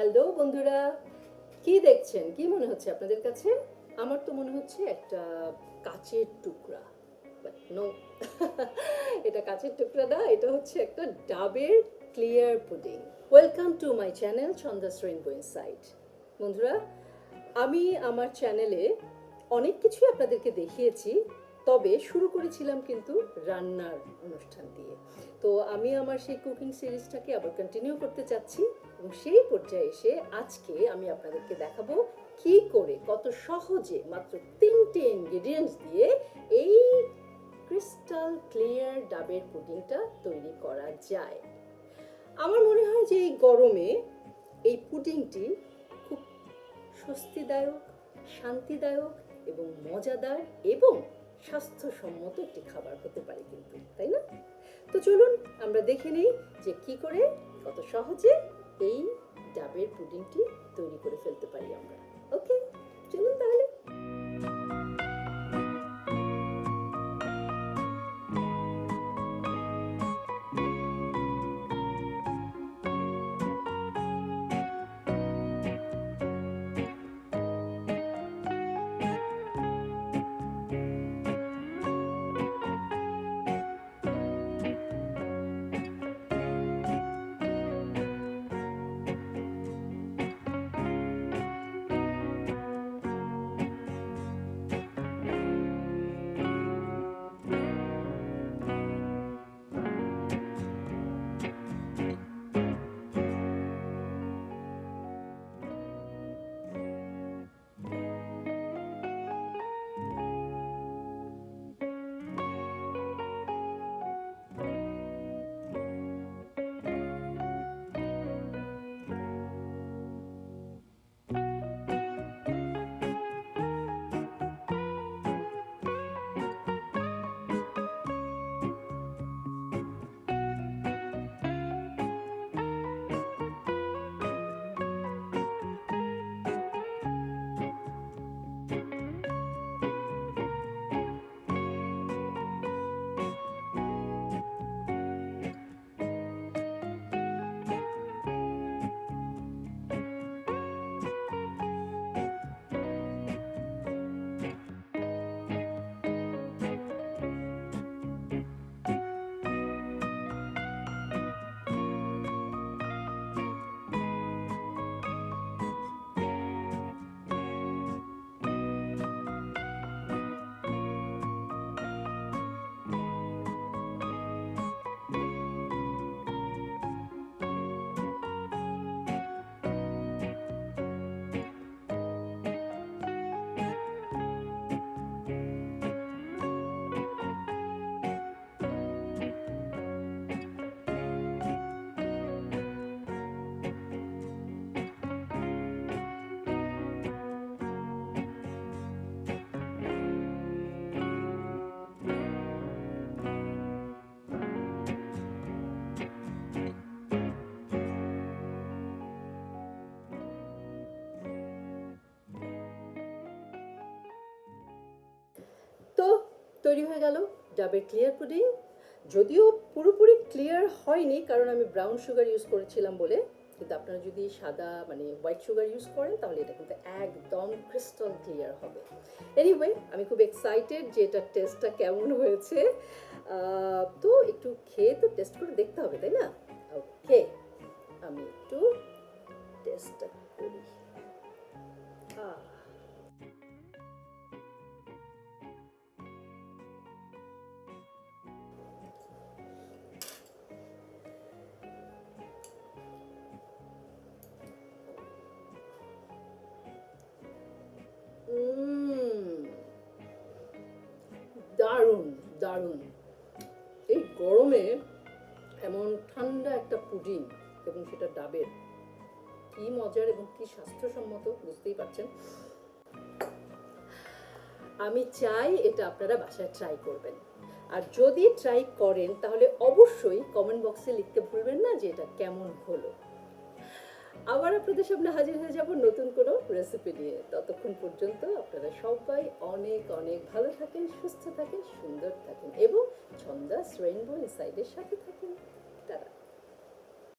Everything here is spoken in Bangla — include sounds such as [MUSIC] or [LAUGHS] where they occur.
হ্যালো বন্ধুরা, কি দেখছেন? কি মনে হচ্ছে আপনাদের কাছে? আমার তো মনে হচ্ছে একটা কাচের টুকরা নো [LAUGHS] এটা কাচের টুকরা না, এটা হচ্ছে একটা ডাবের clear pudding welcome to my channel Chhandas rainbow insight বন্ধুরা, আমি আমার চ্যানেলে অনেক কিছুই আপনাদেরকে দেখিয়েছি তবে শুরু করেছিলাম কিন্তু রান্নার অনুষ্ঠান দিয়ে। তো আমি আমার সেই কুকিং সিরিজটাকে আবার কন্টিনিউ করতে চাচ্ছি এবং সেই পর্যায়ে এসে আজকে আমি আপনাদেরকে দেখাবো কি করে, কত সহজে মাত্র তিনটে ইনগ্রেডিয়েন্টস দিয়ে এই ক্রিস্টাল ক্লিয়ার ডাবের পুডিংটা তৈরি করা যায়। আমার মনে হয় যে এই গরমে এই পুডিংটি খুব স্বস্তিদায়ক, শান্তিদায়ক এবং মজাদার এবং স্বাস্থ্যসম্মত একটি খাবার হতে পারে কিন্তু, তাই না? তো চলুন আমরা দেখে নিই যে কি করে কত সহজে এই ডাবের পুডিংটি তৈরি করে ফেলতে পারি আমরা। ওকে চলুন তাহলে। তৈরি হয়ে গেল ডাবের ক্লিয়ার পুডিং যদিও পুরোপুরি ক্লিয়ার হয়নি, কারণ আমি ব্রাউন সুগার ইউজ করেছিলাম বলে। কিন্তু আপনারা যদি সাদা মানে হোয়াইট সুগার ইউজ করেন, তাহলে এটা কিন্তু একদম ক্রিস্টাল ক্লিয়ার হবে। এনিওয়ে আমি খুব এক্সাইটেড যে এটার টেস্টটা কেমন হয়েছে। তো একটু খেয়ে তো টেস্ট করে দেখতে হবে, তাই না? ওকে আমি একটু টেস্টটা করি। দারুণ দারুণ। এই গরমে এমন ঠান্ডা একটা পুডিং এবং সেটা ডাবের, কি মজার এবং কি স্বাস্থ্যসম্মত বুঝতেই পারছেন? আমি চাই এটা আপনারা বাসায় ট্রাই করবেন। আর যদি ট্রাই করেন তাহলে অবশ্যই কমেন্ট বক্সে লিখতে ভুলবেন না যে এটা কেমন হলো। আবার আপনাদের সামনে হাজির হয়ে যাব নতুন কোনো রেসিপি নিয়ে। ততক্ষণ পর্যন্ত আপনারা সবাই অনেক অনেক ভালো থাকেন, সুস্থ থাকেন, সুন্দর থাকেন এবং ছন্দাস রেইনবো ইনসাইডের সাথে থাকেন।